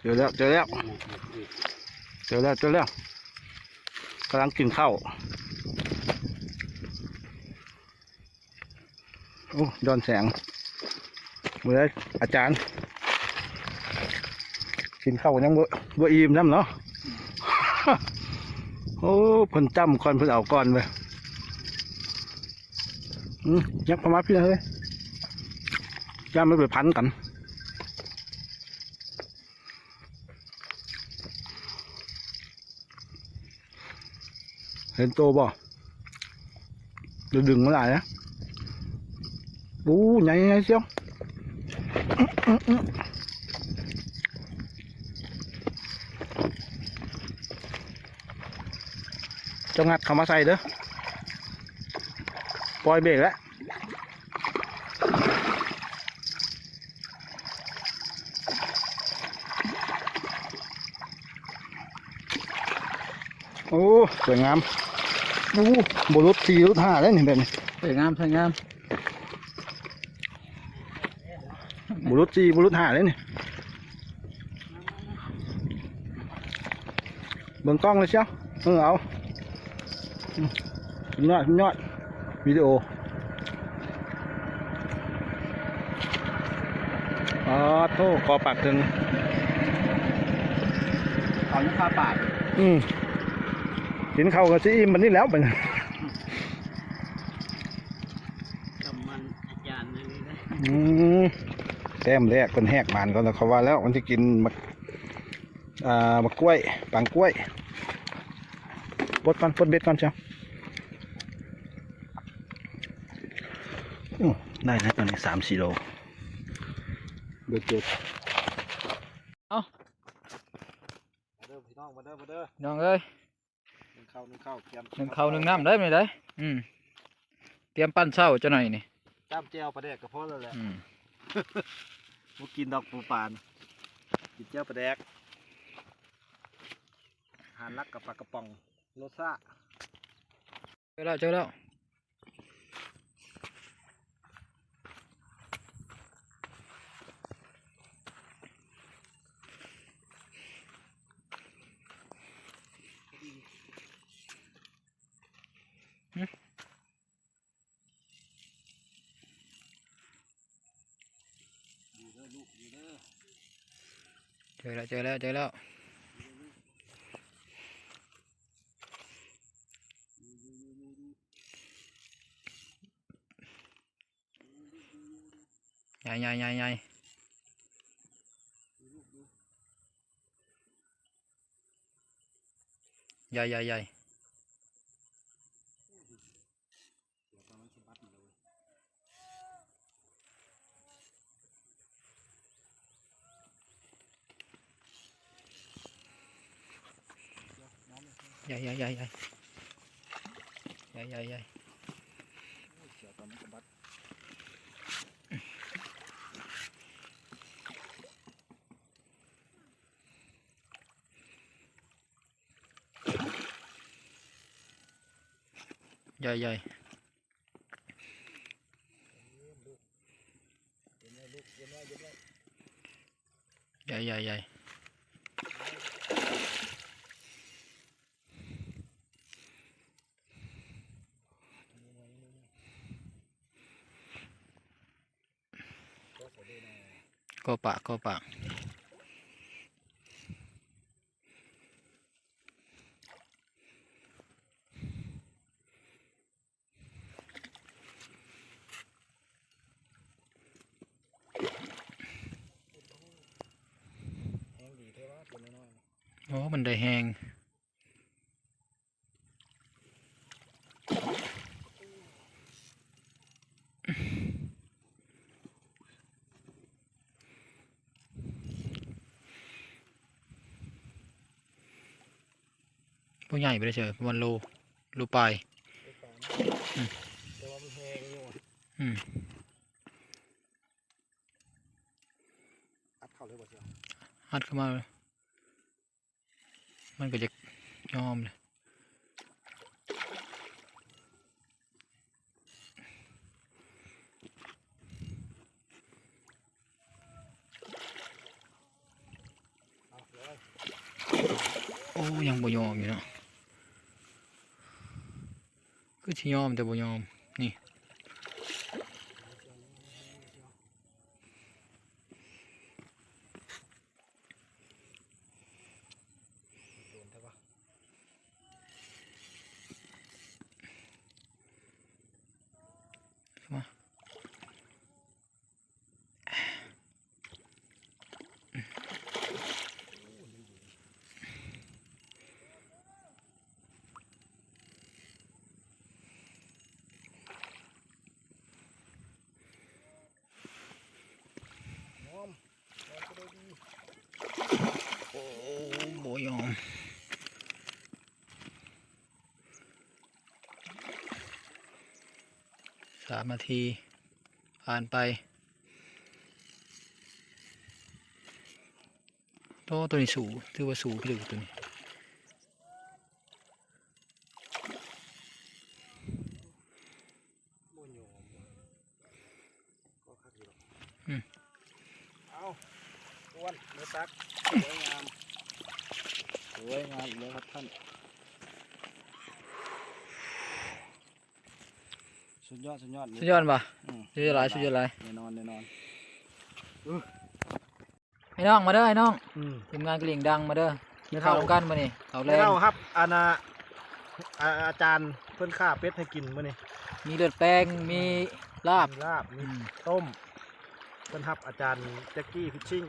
เจอแล้วเจอแล้วเจอแล้วเจอแล้วกำลังกินข้าวโอ้ยอนแสงเมื่ออาจารย์ กินข้าวยังบ่บ่อิ่มน้ำเนาะโอ้เพิ่นจำก่อนเพิ่นเอาก่อนไปยักพมาพี่เฮ้ยย่าไม่ไปพันกัน เห็นโตบ่เดี๋ยวดึงมาได้นะปูใหญ่ใหญ่เชียวอื้ออื้อเจะงัดเข้ามาใส่เด้อปล่อยเบรกแล้วโอ้ สวยงาม โอ้บรุษสี่รุษห้าแล้วนี่แบบนี้สวยงามสวยงามบรุษสี่บรุษห้าแล้วนี่เบิ่งกล้องเลยเชียวเออเอาอืมสุดยอดสุดยอดวิดีโออ๋อโทษคอปากถึงขอนคาปากอืม กินข้าวกับซีอิ่มมันนี่แล้วเป็นกำมันอาจารย์นั่นนี่นะอืมแต้มแรกเป็นแหกมันก่อนแล้วเขาว่าแล้วมันจะกินมักอ่ามักกล้วยปังกล้วยปลดก่อนปลดเบ็ดก่อนเชียวอู้ได้แล้วตอนนี้สามสี่โลเบ็ดเจ็ดเอ้ามาเด้อพี่น้องมาเด้อมาเด้อน้องเอ้ยหนึ่ง ข้าวหนึ่งข้าวเตรียมหนึ่งข้าวหนึ่งน้ำได้ไหมได้อืมเตรียมปั้นเช้าจะหน่อยนี่จ้ามแจวปลาแดกกระเพาะแล้วแหละอืมมากินดอกปูปานกินเจ้าปลาแดกหานลักกับปลากระป๋องโลซ่าเจอแล้วเจอแล้ว เจอแล้วเจอแล้วเจอแล้วใหญ่ใหญ่ใหญ่ใหญ่ใหญ่ใหญ่ใหญ่ Dậy dậy dậy dậy. Dậy dậy dậy. Dậy dậy. Dậy dậy dậy. ก็ปากก็ปากโอ้มันได้แหง พวกใหญ่ไปเลยเฉยประมาณโลโลปลายแต่ว่ามันแห้งอยู่อะอืมอัดเข้าเลยบ่เชียวฮัดเข้ามาเลยมันก็จะยอมเลยอ้ยังบ่ยอมอยู่เนาะ คือสิยอมแต่บ่ยอมนี่มาโอ้บ่ ยอมสามนาที ผ่านไป โตตัวนี้สูงถือว่าสูงขึ้นตัวนี้อืมเอาอ้วนเนื้อตักสวยงาม สวยงามอีกแล้วครับท่าน สุดยอด สุดยอดสุดยอดป่ะอืมสุดยอดหลายสุดยอดหลายแน่นอนแน่นอนไอ้น้องมาเด้อไอ้น้องอืมทีมงานกลิ่งดังมาเด้อไม่ข้าเท่าวกันมานี่เอาแรไม่งเท่าครับอาณาอาอาจารย์เพิ่นข้าเป็ดให้กินมื้อนี้มีเลือดแป้งมีลาบมีลาบมีอืมต้มเพิ่นทับอาจารย์แจ็คกี้ฟิชชิ่ง